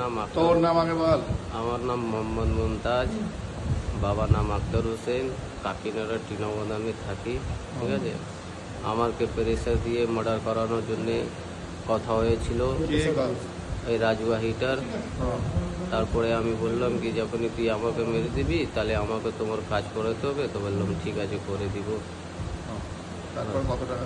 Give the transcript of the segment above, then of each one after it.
নাম তোর নাম আগে বল। আমার নাম মোহাম্মদ মুমতাজ। বাবার নাম আখতার হোসেন। কাকিনারা টিনাবদ আমি থাকি ঠিক আছে? আমাকে প্রেশার দিয়ে মার্ডার করানোর জন্যে কথা হয়েছিল। এই রাজুয়া হিটার তারপরে আমি বললাম কি যখনই তুই আমাকে মেরে দিবি তাহলে আমাকে তোমার কাজ করাতে হবে। তো বললাম ঠিক আছে করে দিব। তারপর কত টাকা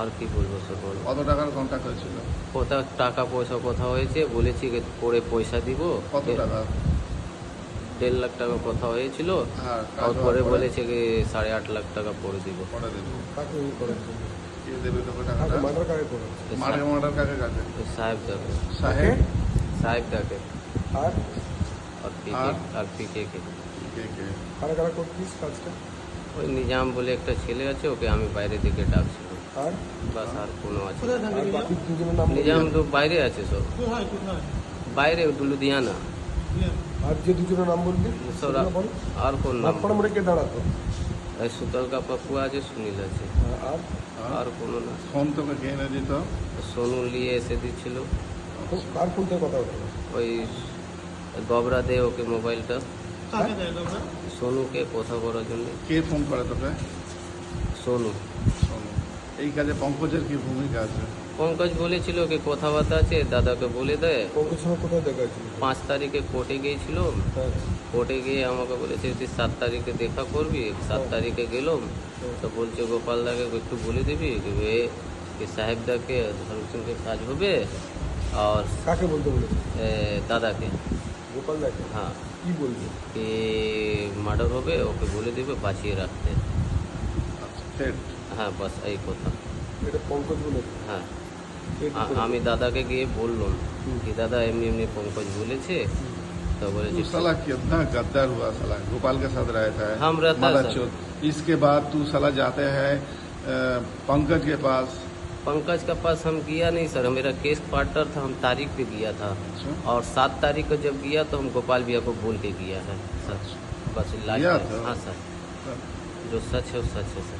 আর কি বলব সে বল। কত টাকার কন্ট্যাক্ট হয়েছিল? কোথা টাকা পয়সা কথা হয়েছে বলেছি যে পরে পয়সা দিব। কত টাকা? দেড় লাখ টাকা কথা হয়েছিল। আর তারপরে পরে। বলেছে কি সাড়ে আট লাখ টাকা পরে দিব। সাহেব। দেখে সাহেব সাহেব? দেখে আর? আর পিকে কে? ওই নিজাম বলে একটা ছেলে আছে ওকে আমি বাইরে থেকে ডাকছিল আর? বাস আর কোনো আছে? নিজাম? তো বাইরে আছে সব। বাইরে লুধিয়ানা আর যে দুজনের নাম সেগুলো আর কোন নাম? তারপরে কে দাঁড়াতো? এই সুতল কা পাপ্পু আছে সুনীল আছে। আর? আর কোনো না। ফোন তোকে কে দিত? সোনু নিয়ে এসে দিচ্ছিল। কার ফোন থেকে কথা হতো ওই গবরা দে ওকে মোবাইলটা। সোনুকে কথা করার জন্য। কে ফোন করে তোকে? সোনু। এই কাজে পঙ্কজের কি ভূমিকা আছে? পঙ্কজ বলেছিল কি কথাবার্তা আছে দাদাকে বলে দেয়। পঙ্কজ সঙ্গে কোথায় দেখা হয়েছিল পাঁচ তারিখে কোর্টে গিয়েছিল। হ্যাঁ কোর্টে গিয়ে আমাকে বলেছে তুই সাত তারিখে দেখা করবি সাত তারিখে গেলাম। তো বলছে গোপালদাকে একটু বলে দিবি কি এ কি সাহেব দাকে ধর্মসিংকে কাজ হবে আর কাকে বলতে বলেছে? দাদাকে। গোপালদাকে হ্যাঁ। কি বলবি? কি মার্ডার হবে ওকে বলে দিবে বাঁচিয়ে রাখতে। আচ্ছা হ্যাঁ বাস এই কথা এটা পঙ্কজ বলেছে হ্যাঁ কে কি আ- করেছে? আমি দাদাকে গিয়ে বললাম হুম। কি দাদা এমনি এমনি পঙ্কজ বলেছে তো तू বলেছে साला कितना गद्दार हुआ साला गोपाल के साथ रहता है हम रहता है, मदद सर। चोद। इसके बाद तू साला जाते हैं अ, पंकज के पास पंकज का पास हम गया नहीं सर मेरा केस पार्टनर था हम तारीख पे गया था अच्छा। और सात तारीख को जब गया तो हम गोपाल भैया को बोल के गया है सर बस लास्ट गया टाइम। था? हाँ सर जो सच है वो सच है सर